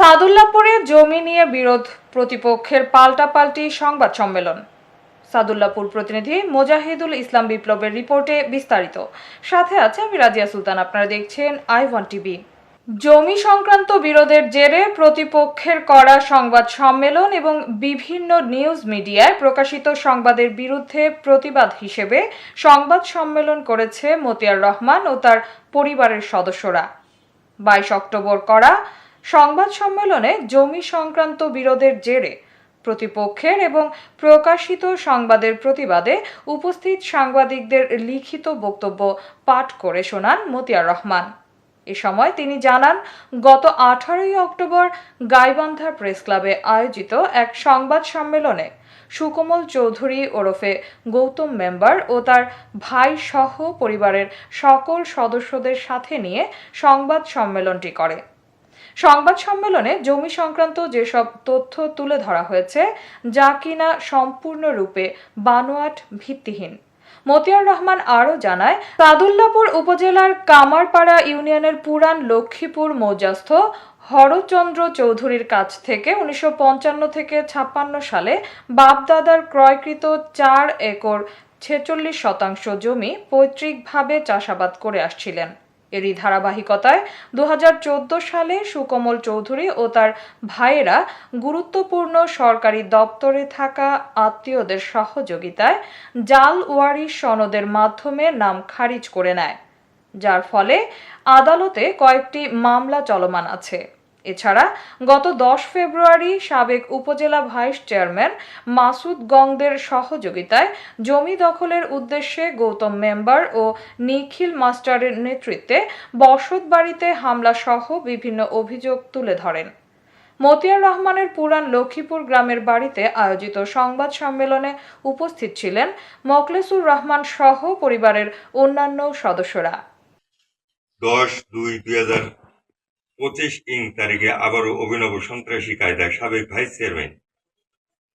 সাদুল্লাপুরে জমি নিয়ে বিরোধ প্রতিপক্ষের পাল্টাপাল্টি সংবাদ সম্মেলন। সাদুল্লাপুর প্রতিনিধি মোজাহিদুল ইসলাম বিপ্লবের রিপোর্টে বিস্তারিত। সাথে আছে আমি রাজিয়া সুলতান, আপনারা দেখছেন আই ওয়ান টিভি। জমি সংক্রান্ত বিরোধের জেরে প্রতিপক্ষের করা সংবাদ সম্মেলন এবং বিভিন্ন নিউজ মিডিয়ায় প্রকাশিত সংবাদের বিরুদ্ধে প্রতিবাদ হিসেবে সংবাদ সম্মেলন করেছে মতিয়ার রহমান ও তার পরিবারের সদস্যরা। বাইশ অক্টোবর করা সংবাদ সম্মেলনে জমি সংক্রান্ত বিরোধের জেরে প্রতিপক্ষের এবং প্রকাশিত সংবাদের প্রতিবাদে উপস্থিত সাংবাদিকদের লিখিত বক্তব্য পাঠ করে শোনান মতিয়ার রহমান। এ সময় তিনি জানান, গত আঠারোই অক্টোবর গাইবান্ধা প্রেস ক্লাবে আয়োজিত এক সংবাদ সম্মেলনে সুকোমল চৌধুরী ওরফে গৌতম মেম্বার ও তার ভাই সহ পরিবারের সকল সদস্যদের সাথে নিয়ে সংবাদ সম্মেলনটি করে। সংবাদ সম্মেলনে জমি সংক্রান্ত যেসব তথ্য তুলে ধরা হয়েছে, যা কিনা সম্পূর্ণরূপে বানোয়াট ভিত্তিহীন। মতিয়ার রহমান আরও জানায় সাদুল্লাপুর উপজেলার কামারপাড়া ইউনিয়নের পুরান লক্ষ্মীপুর মৌজাস্থ হরচন্দ্র চৌধুরীর কাছ থেকে উনিশশো পঞ্চান্ন থেকে ছাপ্পান্ন সালে বাপদাদার ক্রয়কৃত চার একর ছেচল্লিশ শতাংশ জমি পৈতৃকভাবে চাষাবাদ করে আসছিলেন। এরই ধারাবাহিকতায় দু হাজার চোদ্দ সালে সুকমল চৌধুরী ও তার ভাইয়েরা গুরুত্বপূর্ণ সরকারি দপ্তরে থাকা আত্মীয়দের সহযোগিতায় জাল ওয়ারি সনদের মাধ্যমে নাম খারিজ করে নেয়, যার ফলে আদালতে কয়েকটি মামলা চলমান আছে। এছাড়া গত দশ ফেব্রুয়ারি সাবেক উপজেলা ভাইস চেয়ারম্যান মাসুদ গংদের সহযোগিতায় জমি দখলের উদ্দেশ্যে গৌতম মেম্বার ও নিখিল মাস্টারের নেতৃত্বে বসত বাড়িতে হামলা সহ বিভিন্ন অভিযোগ তুলে ধরেন। মতিয়ার রহমানের পুরান লক্ষ্মীপুর গ্রামের বাড়িতে আয়োজিত সংবাদ সম্মেলনে উপস্থিত ছিলেন মকলেসুর রহমান সহ পরিবারের অন্যান্য সদস্যরা। দশ দুই দুই পঁচিশ ইং তারিখে আবারও অভিনব সন্ত্রাসী কায়দায় সাবেক ভাইস চেয়ারম্যান।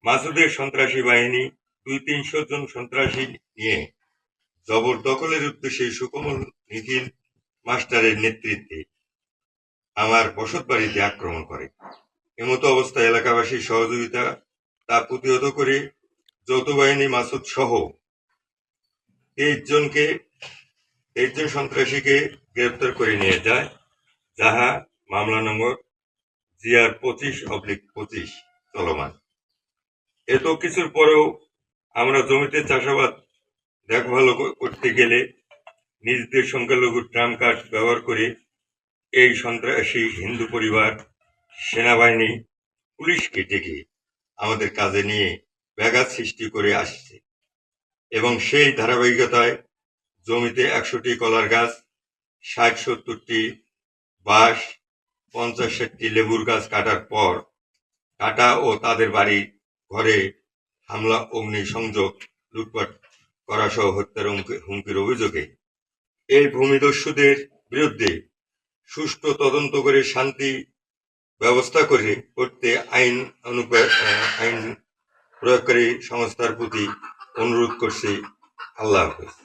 মাসুদের সন্ত্রাসী বাহিনী দুই তিনশো জন সন্ত্রাসী নিয়ে জবরদখলের উদ্দেশ্যে সুকমল নিখিল মাস্টারের নেতৃত্বে আমার বসত বাড়িতে আক্রমণ করে। এমতো অবস্থায় এলাকাবাসীর সহযোগিতা তা প্রতিহত করে যৌথ বাহিনী মাসুদ সহ তেইশ জনকে, তেইশ জন সন্ত্রাসীকে গ্রেপ্তার করে নিয়ে যায়, যাহা মামলা নম্বর জিআর পঁচিশ অবলিক পঁচিশ চলমান। এত কিছুর পরেও আমরা জমিতে চাষাবাদ দেখভাল করতে গেলে নিজেদের সংখ্যালঘু ট্রাম কার্ড ব্যবহার করে এই সন্ত্রাসী হিন্দু পরিবার, সেনাবাহিনী, পুলিশকে ডেকে আমাদের কাজে নিয়ে ব্যাঘাত সৃষ্টি করে আসছে এবং সেই ধারাবাহিকতায় জমিতে একশোটি কলার গাছ, ষাট সত্তরটি বাঁশ পঞ্চাশ ষাটটি লেবুর গাছ কাটার পর কাটা ও তাদের বাড়ি ঘরে হামলা, অগ্নি সংযোগ, লুটপাট করা সহ হত্যার হুমকি- হুমকির অভিযোগে এই ভূমিদস্যুদের বিরুদ্ধে সুষ্ঠু তদন্ত করে শান্তি ব্যবস্থা করে করতে আইন আইন প্রয়োগকারী সংস্থার প্রতি অনুরোধ করছি। আল্লাহ হাফেজ।